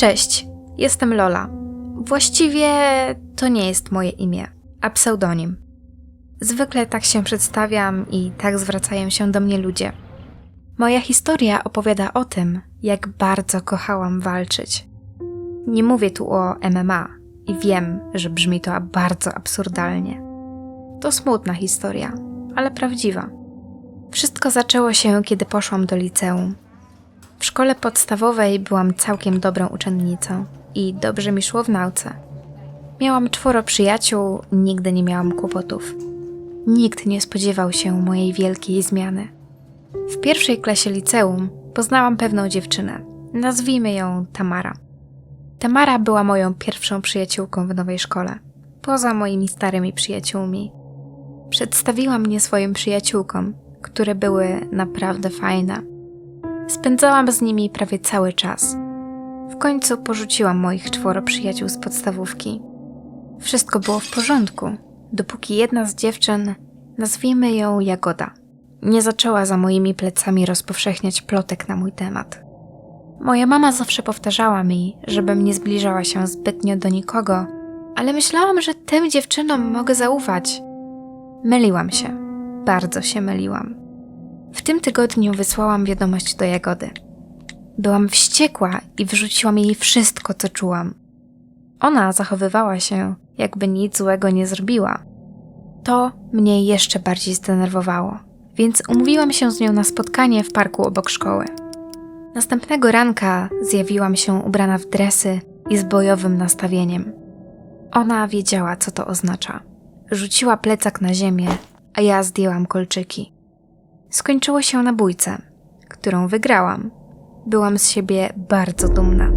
Cześć, jestem Lola. Właściwie to nie jest moje imię, a pseudonim. Zwykle tak się przedstawiam i tak zwracają się do mnie ludzie. Moja historia opowiada o tym, jak bardzo kochałam walczyć. Nie mówię tu o MMA i wiem, że brzmi to bardzo absurdalnie. To smutna historia, ale prawdziwa. Wszystko zaczęło się, kiedy poszłam do liceum. W szkole podstawowej byłam całkiem dobrą uczennicą i dobrze mi szło w nauce. Miałam czworo przyjaciół, nigdy nie miałam kłopotów. Nikt nie spodziewał się mojej wielkiej zmiany. W pierwszej klasie liceum poznałam pewną dziewczynę. Nazwijmy ją Tamara. Tamara była moją pierwszą przyjaciółką w nowej szkole, poza moimi starymi przyjaciółmi. Przedstawiła mnie swoim przyjaciółkom, które były naprawdę fajne. Spędzałam z nimi prawie cały czas. W końcu porzuciłam moich czworo przyjaciół z podstawówki. Wszystko było w porządku, dopóki jedna z dziewczyn, nazwijmy ją Jagoda, nie zaczęła za moimi plecami rozpowszechniać plotek na mój temat. Moja mama zawsze powtarzała mi, żebym nie zbliżała się zbytnio do nikogo, ale myślałam, że tym dziewczynom mogę zaufać. Myliłam się, bardzo się myliłam. W tym tygodniu wysłałam wiadomość do Jagody. Byłam wściekła i wyrzuciłam jej wszystko, co czułam. Ona zachowywała się, jakby nic złego nie zrobiła. To mnie jeszcze bardziej zdenerwowało, więc umówiłam się z nią na spotkanie w parku obok szkoły. Następnego ranka zjawiłam się ubrana w dresy i z bojowym nastawieniem. Ona wiedziała, co to oznacza. Rzuciła plecak na ziemię, a ja zdjęłam kolczyki. Skończyło się na bójce, którą wygrałam. Byłam z siebie bardzo dumna.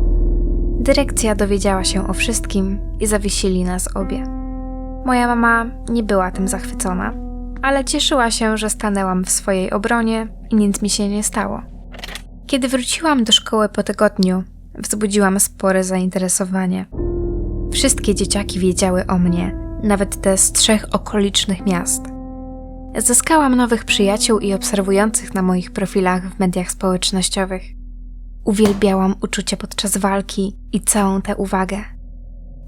Dyrekcja dowiedziała się o wszystkim i zawiesili nas obie. Moja mama nie była tym zachwycona, ale cieszyła się, że stanęłam w swojej obronie i nic mi się nie stało. Kiedy wróciłam do szkoły po tygodniu, wzbudziłam spore zainteresowanie. Wszystkie dzieciaki wiedziały o mnie, nawet te z trzech okolicznych miast. Zyskałam nowych przyjaciół i obserwujących na moich profilach w mediach społecznościowych. Uwielbiałam uczucie podczas walki i całą tę uwagę.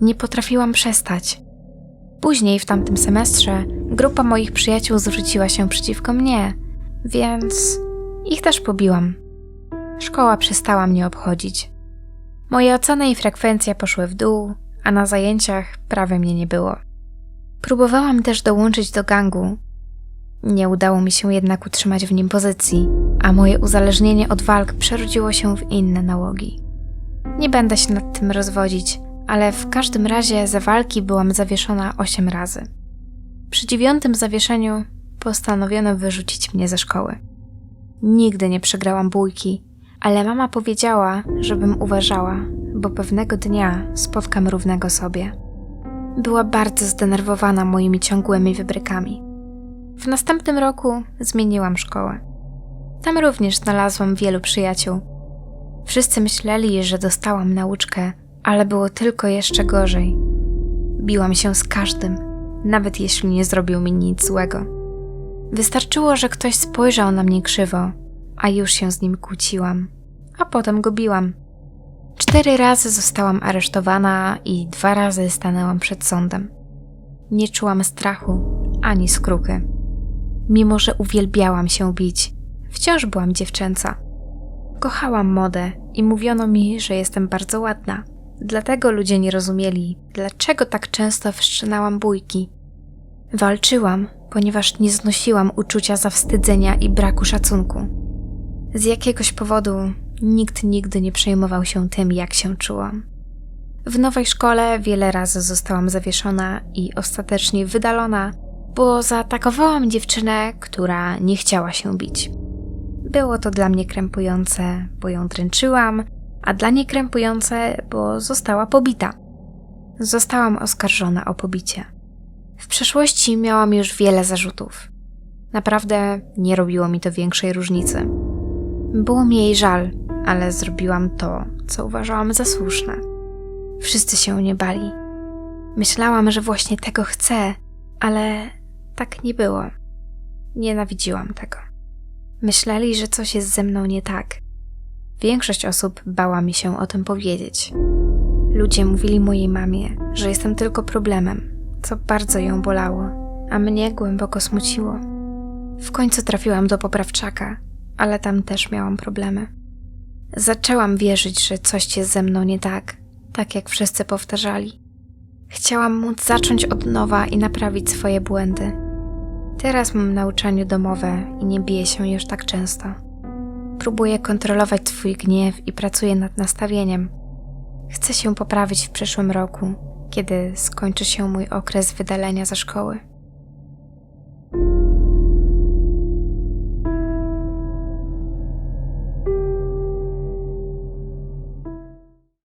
Nie potrafiłam przestać. Później w tamtym semestrze grupa moich przyjaciół zwróciła się przeciwko mnie, więc ich też pobiłam. Szkoła przestała mnie obchodzić. Moje oceny i frekwencja poszły w dół, a na zajęciach prawie mnie nie było. Próbowałam też dołączyć do gangu. Nie udało mi się jednak utrzymać w nim pozycji, a moje uzależnienie od walk przerodziło się w inne nałogi. Nie będę się nad tym rozwodzić, ale w każdym razie za walki byłam zawieszona osiem razy. Przy dziewiątym zawieszeniu postanowiono wyrzucić mnie ze szkoły. Nigdy nie przegrałam bójki, ale mama powiedziała, żebym uważała, bo pewnego dnia spotkam równego sobie. Była bardzo zdenerwowana moimi ciągłymi wybrykami. W następnym roku zmieniłam szkołę. Tam również znalazłam wielu przyjaciół. Wszyscy myśleli, że dostałam nauczkę, ale było tylko jeszcze gorzej. Biłam się z każdym, nawet jeśli nie zrobił mi nic złego. Wystarczyło, że ktoś spojrzał na mnie krzywo, a już się z nim kłóciłam, a potem go biłam. Cztery razy zostałam aresztowana i dwa razy stanęłam przed sądem. Nie czułam strachu ani skruchy. Mimo, że uwielbiałam się bić, wciąż byłam dziewczęca. Kochałam modę i mówiono mi, że jestem bardzo ładna. Dlatego ludzie nie rozumieli, dlaczego tak często wszczynałam bójki. Walczyłam, ponieważ nie znosiłam uczucia zawstydzenia i braku szacunku. Z jakiegoś powodu nikt nigdy nie przejmował się tym, jak się czułam. W nowej szkole wiele razy zostałam zawieszona i ostatecznie wydalona, bo zaatakowałam dziewczynę, która nie chciała się bić. Było to dla mnie krępujące, bo ją dręczyłam, a dla niej krępujące, bo została pobita. Zostałam oskarżona o pobicie. W przeszłości miałam już wiele zarzutów. Naprawdę nie robiło mi to większej różnicy. Było mi jej żal, ale zrobiłam to, co uważałam za słuszne. Wszyscy się nie bali. Myślałam, że właśnie tego chcę, ale tak nie było. Nienawidziłam tego. Myśleli, że coś jest ze mną nie tak. Większość osób bała mi się o tym powiedzieć. Ludzie mówili mojej mamie, że jestem tylko problemem, co bardzo ją bolało, a mnie głęboko smuciło. W końcu trafiłam do poprawczaka, ale tam też miałam problemy. Zaczęłam wierzyć, że coś jest ze mną nie tak, tak jak wszyscy powtarzali. Chciałam móc zacząć od nowa i naprawić swoje błędy. Teraz mam nauczanie domowe i nie biję się już tak często. Próbuję kontrolować swój gniew i pracuję nad nastawieniem. Chcę się poprawić w przyszłym roku, kiedy skończy się mój okres wydalenia ze szkoły.